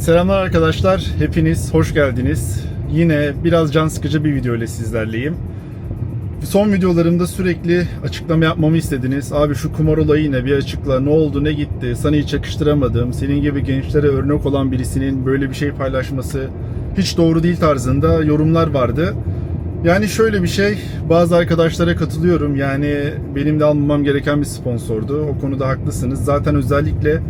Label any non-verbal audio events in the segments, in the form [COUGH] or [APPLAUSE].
Evet, selamlar arkadaşlar. Hepiniz hoş geldiniz. Yine biraz can sıkıcı bir video ile sizlerleyim. Son videolarımda sürekli açıklama yapmamı istediniz. Abi şu kumar olayı ne bir açıkla. Ne oldu ne gitti. Sana hiç yakıştıramadım. Senin gibi gençlere örnek olan birisinin böyle bir şey paylaşması hiç doğru değil tarzında yorumlar vardı. Yani şöyle bir şey, bazı arkadaşlara katılıyorum. Yani benim de almamam gereken bir sponsordu. O konuda haklısınız. Zaten özellikle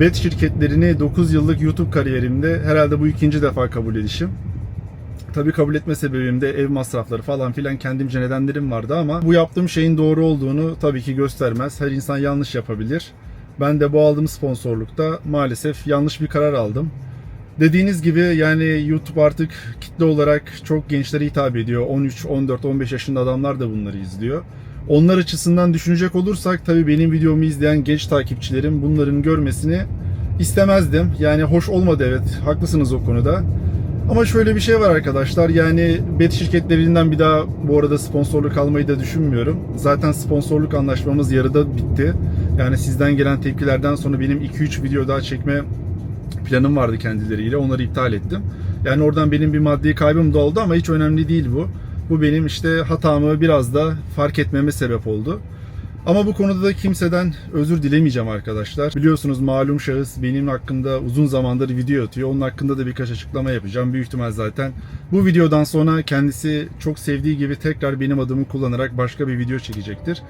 bet şirketlerini 9 yıllık YouTube kariyerimde herhalde bu ikinci defa kabul edişim. Tabii kabul etme sebebim de ev masrafları falan filan kendimce nedenlerim vardı ama bu yaptığım şeyin doğru olduğunu tabii ki göstermez. Her insan yanlış yapabilir. Ben de bu aldığım sponsorlukta maalesef yanlış bir karar aldım. Dediğiniz gibi yani YouTube artık kitle olarak çok gençlere hitap ediyor. 13, 14, 15 yaşında adamlar da bunları izliyor. Onlar açısından düşünecek olursak tabii benim videomu izleyen genç takipçilerim bunların görmesini istemezdim. Yani hoş olmadı evet. Haklısınız o konuda. Ama şöyle bir şey var arkadaşlar. Yani bet şirketlerinden bir daha bu arada sponsorluk almayı da düşünmüyorum. Zaten sponsorluk anlaşmamız yarıda bitti. Yani sizden gelen tepkilerden sonra benim 2-3 video daha çekme planım vardı kendileriyle. Onları iptal ettim. Yani oradan benim bir maddi kaybım da oldu ama hiç önemli değil bu. Bu benim işte hatamı biraz da fark etmeme sebep oldu. Ama bu konuda da kimseden özür dilemeyeceğim arkadaşlar. Biliyorsunuz malum şahıs benim hakkında uzun zamandır video atıyor. Onun hakkında da birkaç açıklama yapacağım. Büyük ihtimal zaten bu videodan sonra kendisi çok sevdiği gibi tekrar benim adımı kullanarak başka bir video çekecektir.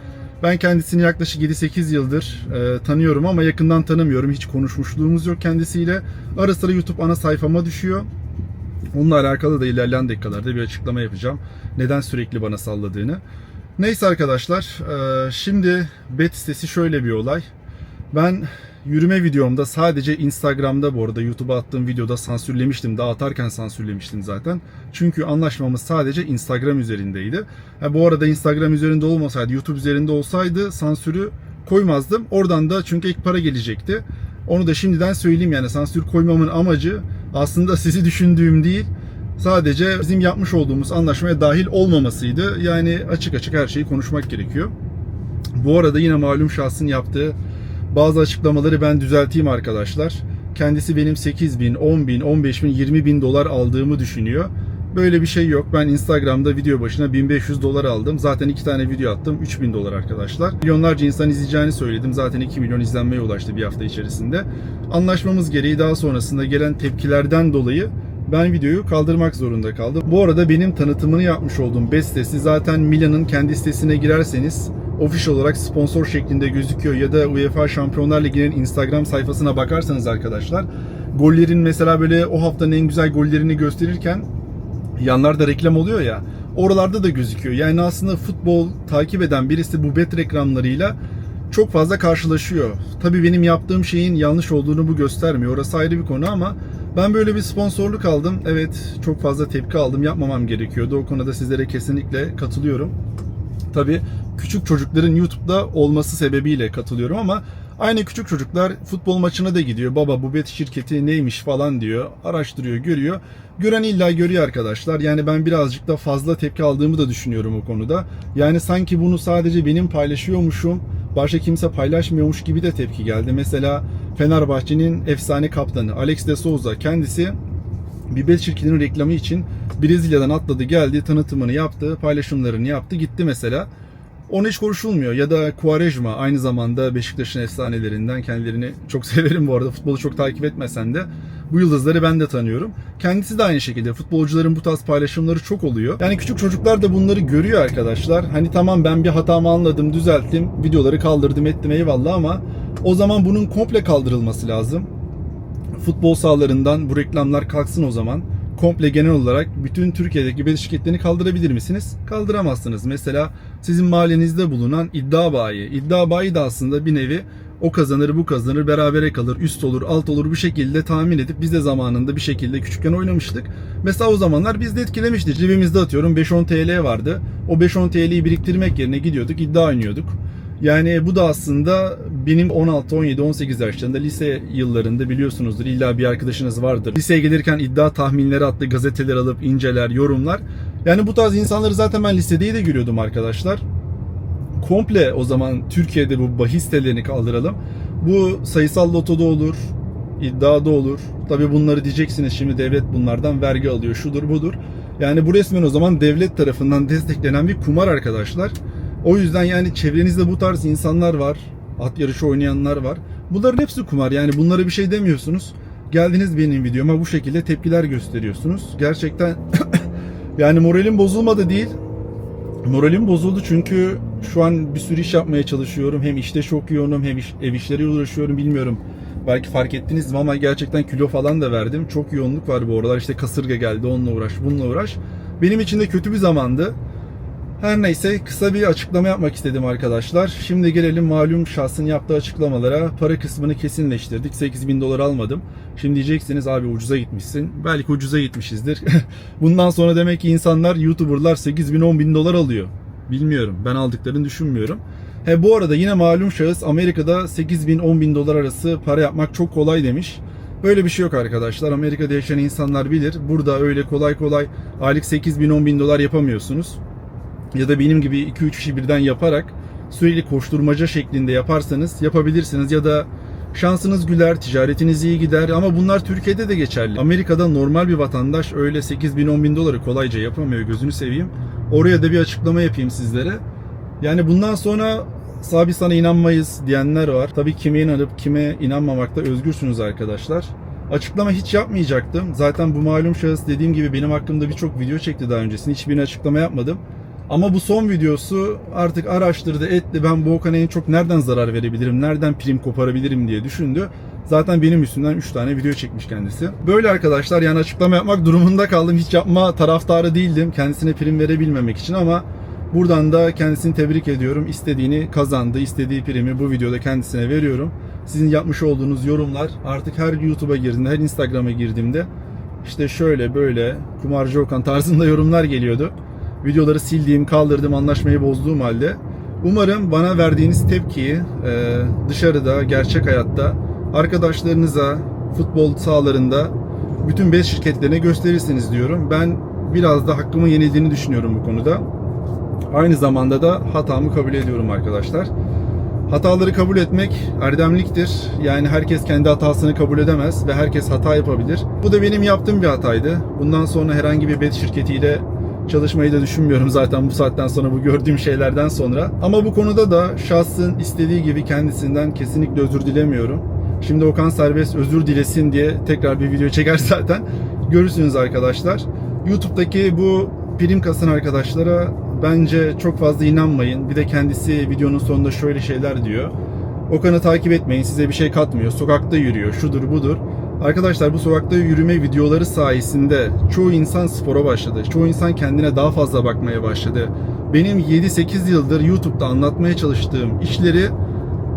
Ben kendisini yaklaşık 7-8 yıldır e, tanıyorum ama yakından tanımıyorum. Hiç konuşmuşluğumuz yok kendisiyle. Ara sıra YouTube ana sayfama düşüyor. Onunla alakalı da ilerleyen dakikalarda bir açıklama yapacağım. Neden sürekli bana salladığını. Neyse arkadaşlar, e, şimdi bet sitesi şöyle bir olay. Ben yürüme videomda sadece Instagram'da bu arada YouTube'a attığım videoda sansürlemiştim. Daha atarken sansürlemiştim zaten. Çünkü anlaşmamız sadece Instagram üzerindeydi. Ha, bu arada Instagram üzerinde olmasaydı, YouTube üzerinde olsaydı sansürü koymazdım. Oradan da çünkü ilk para gelecekti. Onu da şimdiden söyleyeyim yani sansür koymamın amacı aslında sizi düşündüğüm değil. Sadece bizim yapmış olduğumuz anlaşmaya dahil olmamasıydı. Yani açık açık her şeyi konuşmak gerekiyor. Bu arada yine malum şahsın yaptığı bazı açıklamaları ben düzelteyim arkadaşlar. Kendisi benim 8 bin, 10 bin, 15 bin, 20 bin dolar aldığımı düşünüyor. Böyle bir şey yok. Ben Instagram'da video başına 1500 dolar aldım. Zaten iki tane video attım. 3000 dolar arkadaşlar. Milyonlarca insan izleyeceğini söyledim. Zaten 2 milyon izlenmeye ulaştı bir hafta içerisinde. Anlaşmamız gereği daha sonrasında gelen tepkilerden dolayı ben videoyu kaldırmak zorunda kaldım. Bu arada benim tanıtımını yapmış olduğum bet sitesi zaten Milan'ın kendi sitesine girerseniz official olarak sponsor şeklinde gözüküyor ya da UEFA Şampiyonlar Ligi'nin Instagram sayfasına bakarsanız arkadaşlar gollerin mesela böyle o haftanın en güzel gollerini gösterirken yanlarda reklam oluyor ya oralarda da gözüküyor. Yani aslında futbol takip eden birisi bu bet reklamlarıyla çok fazla karşılaşıyor. Tabii benim yaptığım şeyin yanlış olduğunu bu göstermiyor. Orası ayrı bir konu ama ben böyle bir sponsorluk aldım. Evet çok fazla tepki aldım. Yapmamam gerekiyordu. O konuda sizlere kesinlikle katılıyorum. Tabii küçük çocukların YouTube'da olması sebebiyle katılıyorum ama aynı küçük çocuklar futbol maçına da gidiyor. Baba bu bet şirketi neymiş falan diyor. Araştırıyor, görüyor. Gören illa görüyor arkadaşlar. Yani ben birazcık da fazla tepki aldığımı da düşünüyorum o konuda. Yani sanki bunu sadece benim paylaşıyormuşum, başka kimse paylaşmıyormuş gibi de tepki geldi. Mesela Fenerbahçe'nin efsane kaptanı Alex de Souza kendisi bir bet şirketinin reklamı için Brezilya'dan atladı geldi tanıtımını yaptı paylaşımlarını yaptı gitti mesela. Onu hiç konuşulmuyor. Ya da Quaresma aynı zamanda Beşiktaş'ın efsanelerinden kendilerini çok [LAUGHS] severim bu arada. Futbolu çok takip etmesen de bu yıldızları ben de tanıyorum. Kendisi de aynı şekilde. Futbolcuların bu tarz paylaşımları çok oluyor. Yani küçük çocuklar da bunları görüyor arkadaşlar. Hani tamam ben bir hatamı anladım, düzelttim, videoları kaldırdım ettim eyvallah ama o zaman bunun komple kaldırılması lazım futbol sahalarından bu reklamlar kalksın o zaman. Komple genel olarak bütün Türkiye'deki bet şirketlerini kaldırabilir misiniz? Kaldıramazsınız. Mesela sizin mahallenizde bulunan iddia bayi. İddia bayi de aslında bir nevi o kazanır bu kazanır berabere kalır üst olur alt olur bu şekilde tahmin edip biz de zamanında bir şekilde küçükken oynamıştık. Mesela o zamanlar biz de etkilemişti. Cebimizde atıyorum 5-10 TL vardı. O 5-10 TL'yi biriktirmek yerine gidiyorduk iddia oynuyorduk. Yani bu da aslında benim 16, 17, 18 yaşlarında lise yıllarında biliyorsunuzdur illa bir arkadaşınız vardır. Liseye gelirken iddia tahminleri adlı gazeteler alıp inceler, yorumlar. Yani bu tarz insanları zaten ben lisedeyi de görüyordum arkadaşlar. Komple o zaman Türkiye'de bu bahis sitelerini kaldıralım. Bu sayısal lotoda olur, iddia da olur. Tabi bunları diyeceksiniz şimdi devlet bunlardan vergi alıyor şudur budur. Yani bu resmen o zaman devlet tarafından desteklenen bir kumar arkadaşlar. O yüzden yani çevrenizde bu tarz insanlar var. At yarışı oynayanlar var. Bunların hepsi kumar. Yani bunlara bir şey demiyorsunuz. Geldiniz benim videoma bu şekilde tepkiler gösteriyorsunuz. Gerçekten [COUGHS] yani moralim bozulmadı değil. Moralim bozuldu çünkü şu an bir sürü iş yapmaya çalışıyorum. Hem işte çok yoğunum hem iş, ev işleriyle uğraşıyorum bilmiyorum. Belki fark ettiniz ama gerçekten kilo falan da verdim. Çok yoğunluk var bu aralar. İşte kasırga geldi onunla uğraş bununla uğraş. Benim için de kötü bir zamandı. Her neyse kısa bir açıklama yapmak istedim arkadaşlar. Şimdi gelelim malum şahsın yaptığı açıklamalara. Para kısmını kesinleştirdik. 8 bin dolar almadım. Şimdi diyeceksiniz abi ucuza gitmişsin. Belki ucuza gitmişizdir. [LAUGHS] Bundan sonra demek ki insanlar YouTuber'lar 8 bin 10 bin dolar alıyor. Bilmiyorum. Ben aldıklarını düşünmüyorum. He bu arada yine malum şahıs Amerika'da 8 bin 10 bin dolar arası para yapmak çok kolay demiş. Böyle bir şey yok arkadaşlar. Amerika'da yaşayan insanlar bilir. Burada öyle kolay kolay aylık 8 bin 10 bin dolar yapamıyorsunuz ya da benim gibi 2-3 kişi birden yaparak sürekli koşturmaca şeklinde yaparsanız yapabilirsiniz ya da şansınız güler, ticaretiniz iyi gider ama bunlar Türkiye'de de geçerli. Amerika'da normal bir vatandaş öyle 8 bin 10 bin doları kolayca yapamıyor gözünü seveyim. Oraya da bir açıklama yapayım sizlere. Yani bundan sonra sabi sana inanmayız diyenler var. Tabii kime inanıp kime inanmamakta özgürsünüz arkadaşlar. Açıklama hiç yapmayacaktım. Zaten bu malum şahıs dediğim gibi benim hakkımda birçok video çekti daha öncesinde. Hiçbirine açıklama yapmadım. Ama bu son videosu artık araştırdı etti. Ben bu Okan'a en çok nereden zarar verebilirim, nereden prim koparabilirim diye düşündü. Zaten benim üstümden 3 tane video çekmiş kendisi. Böyle arkadaşlar yani açıklama yapmak durumunda kaldım. Hiç yapma taraftarı değildim kendisine prim verebilmemek için ama buradan da kendisini tebrik ediyorum. İstediğini kazandı. istediği primi bu videoda kendisine veriyorum. Sizin yapmış olduğunuz yorumlar artık her YouTube'a girdiğimde, her Instagram'a girdiğimde işte şöyle böyle kumarcı Okan tarzında yorumlar geliyordu videoları sildiğim, kaldırdığım, anlaşmayı bozduğum halde umarım bana verdiğiniz tepkiyi e, dışarıda, gerçek hayatta arkadaşlarınıza, futbol sahalarında bütün bez şirketlerine gösterirsiniz diyorum. Ben biraz da hakkımın yenildiğini düşünüyorum bu konuda. Aynı zamanda da hatamı kabul ediyorum arkadaşlar. Hataları kabul etmek erdemliktir. Yani herkes kendi hatasını kabul edemez ve herkes hata yapabilir. Bu da benim yaptığım bir hataydı. Bundan sonra herhangi bir bet şirketiyle çalışmayı da düşünmüyorum zaten bu saatten sonra bu gördüğüm şeylerden sonra. Ama bu konuda da şahsın istediği gibi kendisinden kesinlikle özür dilemiyorum. Şimdi Okan Serbest özür dilesin diye tekrar bir video çeker [LAUGHS] zaten. Görürsünüz arkadaşlar. YouTube'daki bu prim kasan arkadaşlara bence çok fazla inanmayın. Bir de kendisi videonun sonunda şöyle şeyler diyor. Okan'ı takip etmeyin size bir şey katmıyor. Sokakta yürüyor şudur budur. Arkadaşlar bu sokakta yürüme videoları sayesinde çoğu insan spora başladı. Çoğu insan kendine daha fazla bakmaya başladı. Benim 7-8 yıldır YouTube'da anlatmaya çalıştığım işleri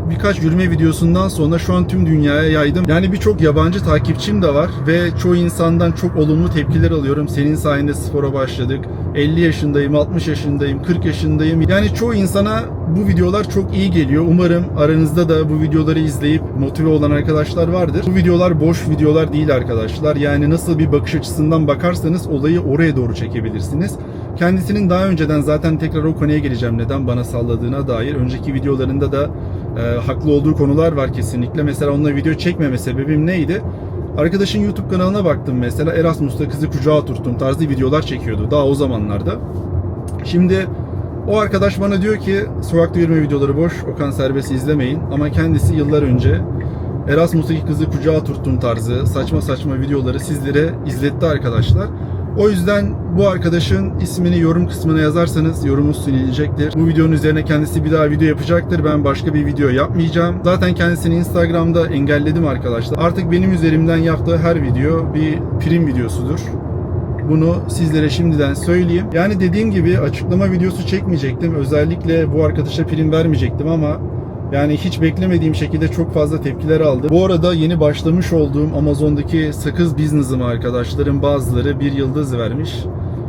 birkaç yürüme videosundan sonra şu an tüm dünyaya yaydım. Yani birçok yabancı takipçim de var ve çoğu insandan çok olumlu tepkiler alıyorum. Senin sayende spora başladık. 50 yaşındayım, 60 yaşındayım, 40 yaşındayım. Yani çoğu insana bu videolar çok iyi geliyor. Umarım aranızda da bu videoları izleyip motive olan arkadaşlar vardır. Bu videolar boş videolar değil arkadaşlar. Yani nasıl bir bakış açısından bakarsanız olayı oraya doğru çekebilirsiniz. Kendisinin daha önceden zaten tekrar o konuya geleceğim neden bana salladığına dair. Önceki videolarında da e, haklı olduğu konular var kesinlikle. Mesela onunla video çekmeme sebebim neydi? Arkadaşın YouTube kanalına baktım mesela Erasmus'ta kızı kucağa oturttum tarzı videolar çekiyordu daha o zamanlarda. Şimdi o arkadaş bana diyor ki sokakta yürüme videoları boş Okan Serbest'i izlemeyin ama kendisi yıllar önce Erasmus'taki kızı kucağa oturttum tarzı saçma saçma videoları sizlere izletti arkadaşlar. O yüzden bu arkadaşın ismini yorum kısmına yazarsanız yorumunuz sililecektir. Bu videonun üzerine kendisi bir daha video yapacaktır. Ben başka bir video yapmayacağım. Zaten kendisini Instagram'da engelledim arkadaşlar. Artık benim üzerimden yaptığı her video bir prim videosudur. Bunu sizlere şimdiden söyleyeyim. Yani dediğim gibi açıklama videosu çekmeyecektim. Özellikle bu arkadaşa prim vermeyecektim ama yani hiç beklemediğim şekilde çok fazla tepkiler aldı. Bu arada yeni başlamış olduğum Amazon'daki sakız business'ıma arkadaşlarım bazıları bir yıldız vermiş.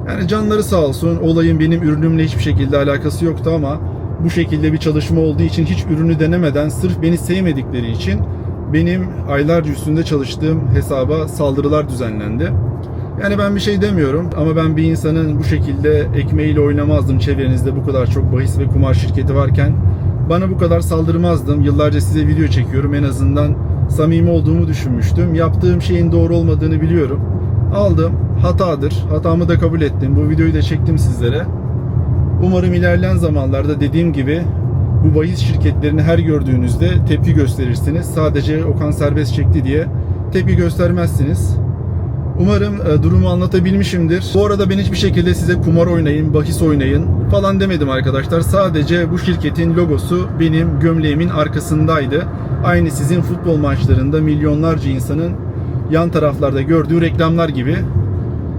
Yani canları sağ olsun. Olayın benim ürünümle hiçbir şekilde alakası yoktu ama bu şekilde bir çalışma olduğu için hiç ürünü denemeden sırf beni sevmedikleri için benim aylarca üstünde çalıştığım hesaba saldırılar düzenlendi. Yani ben bir şey demiyorum ama ben bir insanın bu şekilde ekmeğiyle oynamazdım çevrenizde bu kadar çok bahis ve kumar şirketi varken. Bana bu kadar saldırmazdım. Yıllarca size video çekiyorum. En azından samimi olduğumu düşünmüştüm. Yaptığım şeyin doğru olmadığını biliyorum. Aldım. Hatadır. Hatamı da kabul ettim. Bu videoyu da çektim sizlere. Umarım ilerleyen zamanlarda dediğim gibi bu bahis şirketlerini her gördüğünüzde tepki gösterirsiniz. Sadece Okan serbest çekti diye tepki göstermezsiniz. Umarım e, durumu anlatabilmişimdir. Bu arada ben hiçbir şekilde size kumar oynayın, bahis oynayın falan demedim arkadaşlar. Sadece bu şirketin logosu benim gömleğimin arkasındaydı. Aynı sizin futbol maçlarında milyonlarca insanın yan taraflarda gördüğü reklamlar gibi.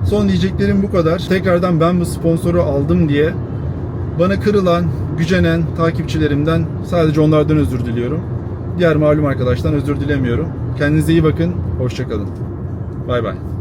Son diyeceklerim bu kadar. Tekrardan ben bu sponsoru aldım diye bana kırılan, gücenen takipçilerimden sadece onlardan özür diliyorum. Diğer malum arkadaştan özür dilemiyorum. Kendinize iyi bakın. Hoşçakalın. Bay bay.